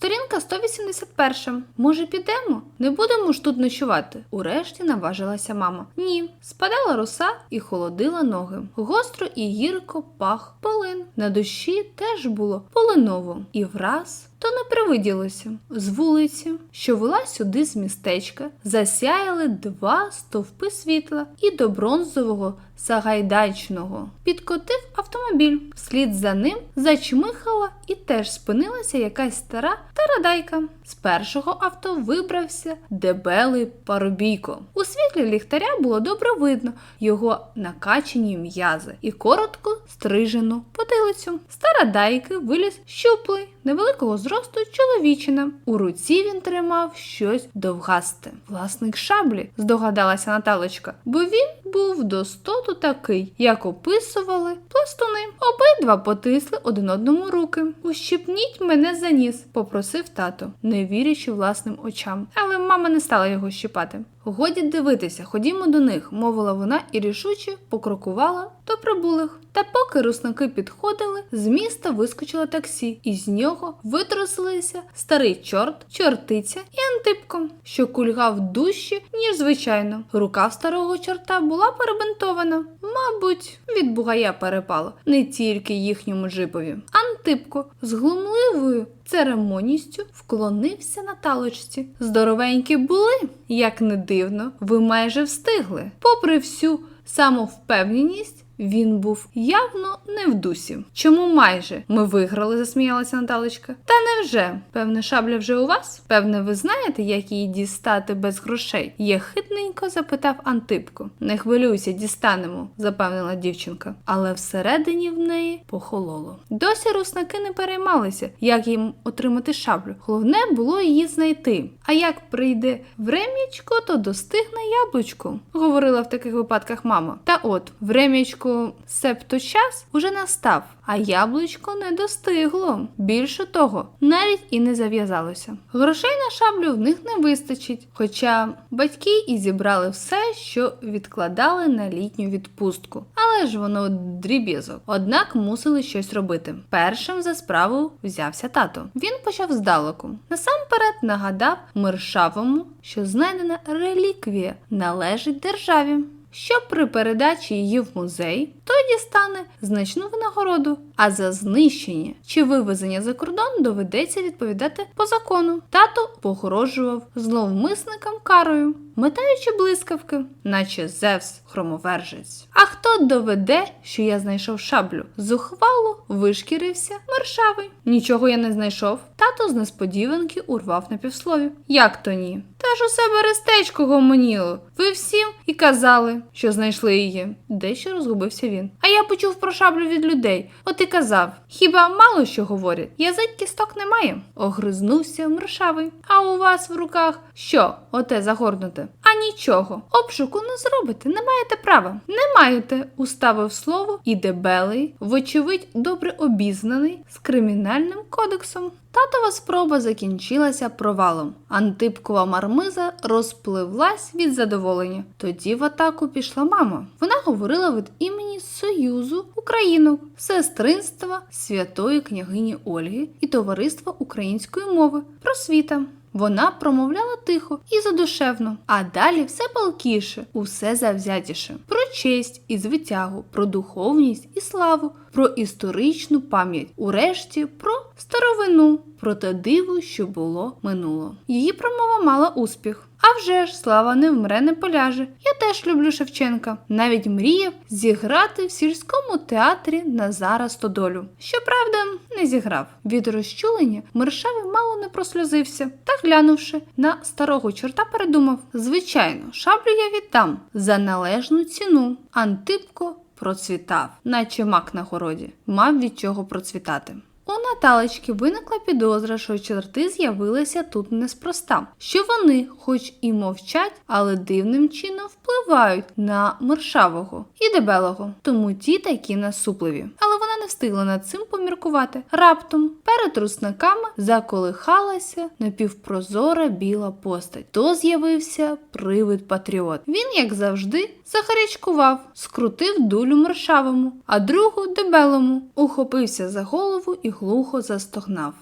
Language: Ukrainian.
Сторінка 181. Може, підемо? Не будемо ж тут ночувати. Урешті наважилася мама. Ні, спадала роса і холодила ноги. Гостро і гірко пах полин. На душі теж було полиново. І враз то не привиділося. З вулиці, що вела сюди з містечка, засяяли два стовпи світла і до бронзового Сагайдачного підкотив автомобіль. Вслід за ним зачмихала і теж спинилася якась стара тарадайка. З першого авто вибрався дебелий парубійко. У світлі ліхтаря було добре видно його накачані м'язи і коротко стрижену потилицю. Стара дайки виліз щуплий, невеликого зросту чоловічина. У руці він тримав щось довгасте. Власник шаблі, здогадалася Наталочка, бо він був до стоту такий, як описували пластуни. Обидва потисли один одному руки. Ущипніть мене за ніс, попросив тато, не вірячи власним очам. Але мама не стала його щипати. Годі дивитися, ходімо до них, мовила вона і рішуче покрокувала до прибулих. Та поки русники підходили, з міста вискочило таксі, і з нього витрусилися старий чорт, чортиця і антипко, що кульгав дужче, ніж звичайно. Рука в старого чорта була перебинтована. Мабуть, від бугая перепало не тільки їхньому джипові. Антипко з глумливою церемоністю вклонився на талочці. Здоровенькі були, як не дивно, ви майже встигли. Попри всю самовпевненість, він був явно не в дусі. Чому майже ми виграли? засміялася Наталочка. Та невже? Певне, шабля вже у вас? Певне, ви знаєте, як її дістати без грошей? Єхидненько запитав Антипко. Не хвилюйся, дістанемо, запевнила дівчинка. Але всередині в неї похололо. Досі русники не переймалися, як їм отримати шаблю. Головне було її знайти. А як прийде врем'ячко, то достигне яблучко, говорила в таких випадках мама. Та от, врем'ячко септо час уже настав, а яблучко не достигло. Більше того, навіть і не зав'язалося. Грошей на шаблю в них не вистачить, хоча батьки і зібрали все, що відкладали на літню відпустку. Але ж воно дріб'язок. Однак мусили щось робити. Першим за справу взявся тато. Він почав здалеку. Насамперед нагадав Миршавому, що знайдена реліквія належить державі що при передачі її в музей той дістане значну винагороду, а за знищення чи вивезення за кордон доведеться відповідати по закону. Тато погрожував зловмисникам карою, метаючи блискавки, наче Зевс хромовержець. А хто доведе, що я знайшов шаблю? Зухвало вишкірився мершавий. Нічого я не знайшов. Тато з несподіванки урвав на півслові. Як то ні? Та ж усе берестечко гомоніло. Ви всім і казали, що знайшли її. Дещо розгубився він. А я почув про шаблю від людей. От і казав. Хіба мало що говорять? Язик кісток немає. Огризнувся мершавий. А у вас в руках що? Оте загорнуте? А нічого. Обшуку не зробите, не маєте права. Не маєте, уставив слово і дебелий, вочевидь, добре обізнаний з кримінальним кодексом. Татова спроба закінчилася провалом. Антипкова мармиза розпливлась від задоволення. Тоді в атаку пішла мама. Вона говорила від імені Союзу Українок, сестринства святої княгині Ольги і товариства української мови просвіта. Вона промовляла тихо і задушевно, а далі все палкіше, усе завзятіше. Про честь і звитягу, про духовність і славу, про історичну пам'ять, урешті про старовину, про те диво, що було минуло. Її промова мала успіх. А вже ж слава не вмре, не поляже. Я теж люблю Шевченка. Навіть мріяв зіграти в сільському театрі Назара Стодолю. Щоправда, не зіграв. Від розчулення Мершавий мало не просльозився та, глянувши на старого чорта, передумав: звичайно, шаблю я віддам за належну ціну. Антипко процвітав, наче мак на городі, мав від чого процвітати. У Наталечки виникла підозра, що чорти з'явилися тут неспроста, що вони, хоч і мовчать, але дивним чином впливають на мершавого і дебелого, тому ті такі насупливі. Але вона не встигла над цим поміркувати. Раптом перед русниками заколихалася напівпрозора біла постать. То з'явився привид патріот. Він, як завжди, захарячкував, скрутив дулю мершавому, а другу дебелому, ухопився за голову і глухо застогнав.